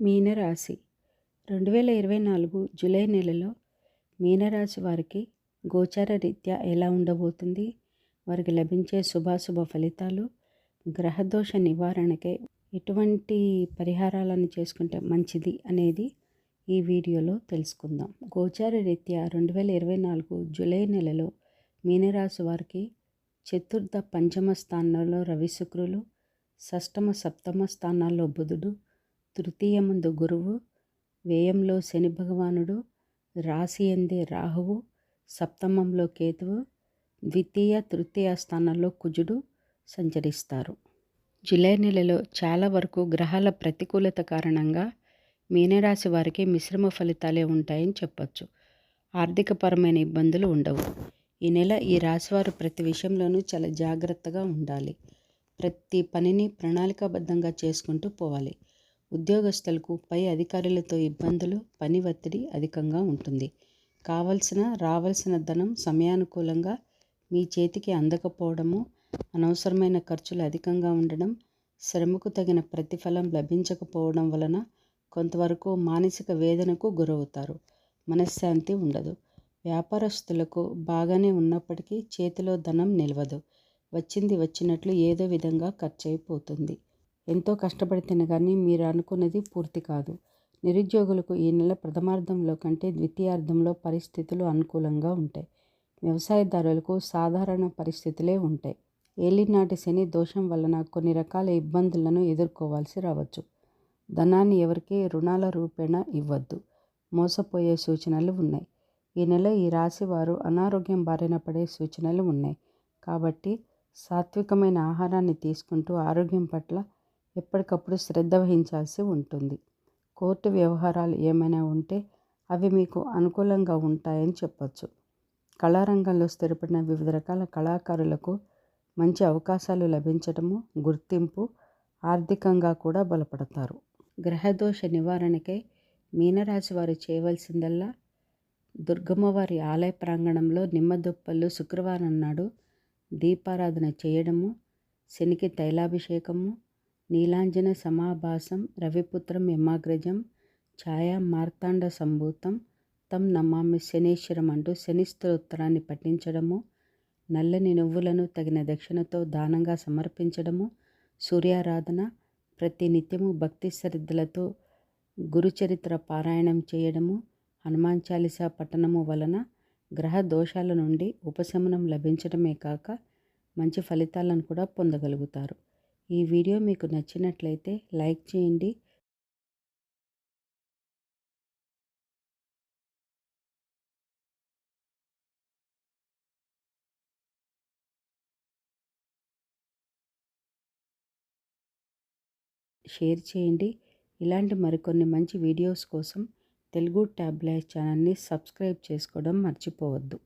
మీనరాశి. రెండు వేల ఇరవై నాలుగు జూలై నెలలో మీనరాశి వారికి గోచార రీత్యా ఎలా ఉండబోతుంది? వారికి లభించే శుభాశుభ ఫలితాలు గ్రహదోష నివారణకై ఎటువంటి పరిహారాలను చేసుకుంటే మంచిది అనేది ఈ వీడియోలో తెలుసుకుందాం. గోచార రీత్యా రెండు వేల ఇరవై నాలుగు జూలై నెలలో మీనరాశి వారికి చతుర్థ పంచమ స్థానంలో రవి శుక్రులు షష్టమ సప్తమ స్థానాల్లో బుధుడు తృతీయమందు గురువు వ్యయంలో శని భగవానుడు రాశి ఎందే రాహువు సప్తమంలో కేతువు ద్వితీయ తృతీయ స్థానాల్లో కుజుడు సంచరిస్తారు. జూలై నెలలో చాలా వరకు గ్రహాల ప్రతికూలత కారణంగా మీనరాశి వారికి మిశ్రమ ఫలితాలే ఉంటాయని చెప్పచ్చు. ఆర్థికపరమైన ఇబ్బందులు ఉండవు. ఈ నెల ఈ రాశివారు ప్రతి విషయంలోనూ చాలా జాగ్రత్తగా ఉండాలి. ప్రతి పనిని ప్రణాళికాబద్ధంగా చేసుకుంటూ పోవాలి. ఉద్యోగస్తులకు పై అధికారులతో ఇబ్బందులు పని ఒత్తిడి అధికంగా ఉంటుంది. కావలసిన రావాల్సిన ధనం సమయానుకూలంగా మీ చేతికి అందకపోవడము అనవసరమైన ఖర్చులు అధికంగా ఉండడం శ్రమకు తగిన ప్రతిఫలం లభించకపోవడం వలన కొంతవరకు మానసిక వేదనకు గురవుతారు. మనశ్శాంతి ఉండదు. వ్యాపారస్తులకు బాగానే ఉన్నప్పటికీ చేతిలో ధనం నిలవదు. వచ్చింది వచ్చినట్లు ఏదో విధంగా ఖర్చు అయిపోతుంది ఎంతో కష్టపడితేనే కానీ మీరు అనుకున్నది పూర్తి కాదు. నిరుద్యోగులకు ఈ నెల ప్రథమార్థంలో కంటే ద్వితీయార్థంలో పరిస్థితులు అనుకూలంగా ఉంటాయి. వ్యవసాయదారులకు సాధారణ పరిస్థితులే ఉంటాయి. ఏలినాటి శని దోషం వలన కొన్ని రకాల ఇబ్బందులను ఎదుర్కోవాల్సి రావచ్చు. ధనాన్ని ఎవరికి రుణాల రూపేణ ఇవ్వద్దు. మోసపోయే సూచనలు ఉన్నాయి. ఈ నెల ఈ రాశి వారు అనారోగ్యం బారిన పడే సూచనలు ఉన్నాయి. కాబట్టి సాత్వికమైన ఆహారాన్ని తీసుకుంటూ ఆరోగ్యం పట్ల ఎప్పటికప్పుడు శ్రద్ధ వహించాల్సి ఉంటుంది. కోర్టు వ్యవహారాలు ఏమైనా ఉంటే అవి మీకు అనుకూలంగా ఉంటాయని చెప్పచ్చు. కళారంగంలో స్థిరపడిన వివిధ రకాల కళాకారులకు మంచి అవకాశాలు లభించడము గుర్తింపు ఆర్థికంగా కూడా బలపడతారు. గ్రహదోష నివారణకై మీనరాశి వారు చేయవలసిందల్లా దుర్గమ్మవారి ఆలయ ప్రాంగణంలో నిమ్మదుప్పలు శుక్రవారం నాడు దీపారాధన చేయడము శనికి తైలాభిషేకము నీలాంజన సమాభాసం రవిపుత్రం యమాగ్రజం ఛాయా మార్తాండ సంభూతం తం నమామి శనీశ్వరం అంటూ శని స్తోత్రాన్ని పఠించడము నల్లని నువ్వులను తగిన దక్షిణతో దానంగా సమర్పించడము సూర్యారాధన ప్రతి నిత్యము భక్తి శ్రద్ధలతో గురుచరిత్ర పారాయణం చేయడము హనుమాన్ చాలీసా పఠనము వలన గ్రహ దోషాల నుండి ఉపశమనం లభించడమే కాక మంచి ఫలితాలను కూడా పొందగలుగుతారు. ఈ వీడియో మీకు నచ్చినట్లయితే లైక్ చేయండి. షేర్ చేయండి. ఇలాంటి మరికొన్ని మంచి వీడియోస్ కోసం తెలుగు ట్యాబ్లెట్ ఛానల్ని సబ్స్క్రైబ్ చేసుకోవడం మర్చిపోవద్దు.